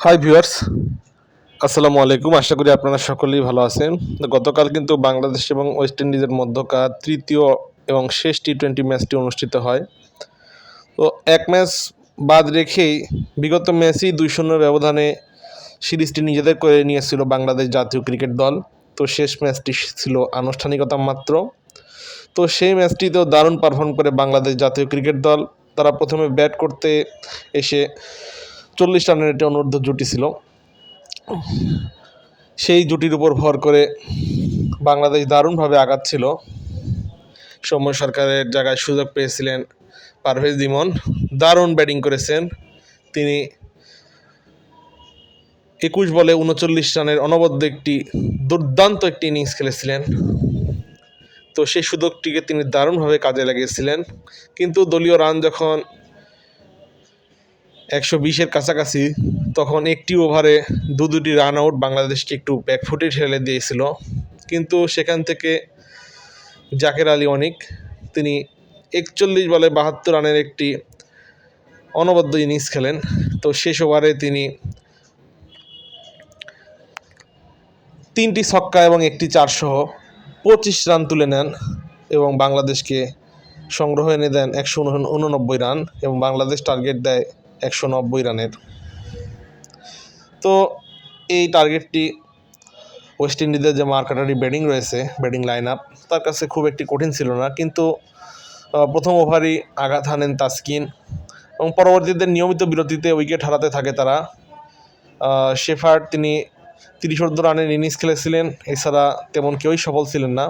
Hi viewers আসসালামু আলাইকুম। আশা করি আপনারা সকলেই ভালো আছেন। গতকাল কিন্তু বাংলাদেশ এবং ওয়েস্ট ইন্ডিজের মধ্যকার তৃতীয় এবং শেষ টি টোয়েন্টি ম্যাচটি অনুষ্ঠিত হয়। তো এক ম্যাচ বাদ রেখেই বিগত ম্যাচেই দুই শূন্য ব্যবধানে সিরিজটি নিজেদের করে নিয়েছিল বাংলাদেশ জাতীয় ক্রিকেট দল। তো শেষ ম্যাচটি ছিল আনুষ্ঠানিকতা মাত্র। তো সেই ম্যাচটিতেও দারুণ পারফর্ম করে বাংলাদেশ জাতীয় ক্রিকেট দল। তারা প্রথমে ব্যাট করতে এসে চল্লিশ রানের একটি অনূর্ধ্ব জুটি ছিল। সেই জুটির উপর ভর করে বাংলাদেশ দারুণভাবে আগাচ্ছিল। সৌম্য সরকারের জায়গায় সুযোগ পেয়েছিলেন পারভেজ দিমন। দারুণ ব্যাটিং করেছেন। তিনি একুশ বলে উনচল্লিশ রানের অনবদ্য একটি দুর্দান্ত একটি ইনিংস খেলেছিলেন। তো সেই সুযোগটিকে তিনি দারুণভাবে কাজে লাগিয়েছিলেন। কিন্তু দলীয় রান যখন একশো বিশের কাছাকাছি তখন একটি ওভারে দু দুটি রান আউট বাংলাদেশকে একটু ব্যাকফুটে ঠেলে দিয়েছিল। কিন্তু সেখান থেকে জাকের আলী অনিক, তিনি একচল্লিশ বলে বাহাত্তর রানের একটি অনবদ্য ইনিংস খেলেন। তো শেষ ওভারে তিনি তিনটি ছক্কা এবং একটি চারসহ পঁচিশ রান তুলে নেন এবং বাংলাদেশকে সংগ্রহ এনে দেন একশো উননব্বই রান এবং বাংলাদেশ টার্গেট দেয় একশো নব্বই রানের। তো এই টার্গেটটি ওয়েস্ট ইন্ডিজের যে মার্কাটারি ব্যাটিং রয়েছে ব্যাটিং লাইন আপ তার কাছে খুব একটি কঠিন ছিল না। কিন্তু প্রথম ওভারই আঘাত হানেন তাসকিন এবং পরবর্তীতে নিয়মিত বিরতিতে উইকেট হারাতে থাকে তারা। আহ, শেফার্ড তিনি তিরিশ অর্ধ রানের ইনিংস খেলেছিলেন এছাড়া তেমন কেউই সফল ছিলেন না।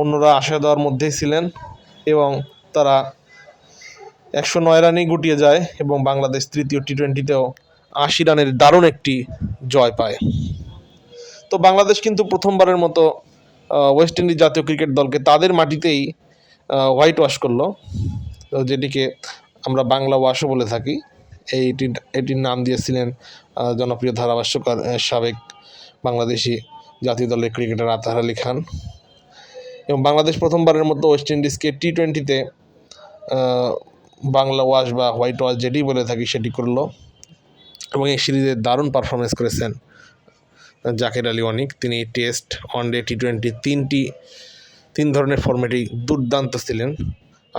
অন্যরা আশা দেওয়ার মধ্যেই ছিলেন এবং তারা একশো নয় রানেই গুটিয়ে যায় এবং বাংলাদেশ তৃতীয় টি টোয়েন্টিতেও আশি রানের দারুণ একটি জয় পায়। তো বাংলাদেশ কিন্তু প্রথমবারের মতো ওয়েস্ট ইন্ডিজ জাতীয় ক্রিকেট দলকে তাদের মাটিতেই হোয়াইট ওয়াশ করল, তো যেটিকে আমরা বাংলা ওয়াশও বলে থাকি। এইটি এটির নাম দিয়েছিলেন জনপ্রিয় ধারাভাষ্যকার সাবেক বাংলাদেশি জাতীয় দলের ক্রিকেটার আতাহার আলী খান। এবং বাংলাদেশ প্রথমবারের মতো ওয়েস্ট ইন্ডিজকে টি টোয়েন্টিতে বাংলা ওয়াশ বা হোয়াইট ওয়াশ যেটি বলে থাকি সেটি করল। এবং এই সিরিজে দারুণ পারফরমেন্স করেছেন জাকের আলী অনিক। তিনি টেস্ট ওয়ানডে টি টোয়েন্টি তিনটি, তিন ধরনের ফর্মেটেই দুর্দান্ত ছিলেন।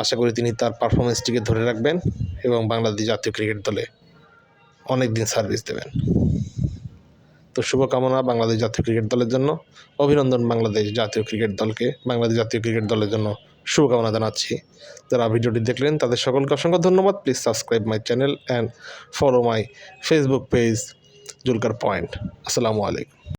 আশা করি তিনি তার পারফরমেন্সটিকে ধরে রাখবেন এবং বাংলাদেশ জাতীয় ক্রিকেট দলে অনেক দিন সার্ভিস দেবেন। তো শুভকামনা বাংলাদেশ জাতীয় ক্রিকেট দলের জন্য। অভিনন্দন বাংলাদেশ জাতীয় ক্রিকেট দলকে। বাংলাদেশ জাতীয় ক্রিকেট দলের জন্য শুভকামনা জানাচ্ছি। যারা ভিডিওটি দেখলেন, তাদের সকলকে অসংখ্য ধন্যবাদ। Please subscribe my channel and follow my Facebook page Zulkar point আসসালামু আলাইকুম।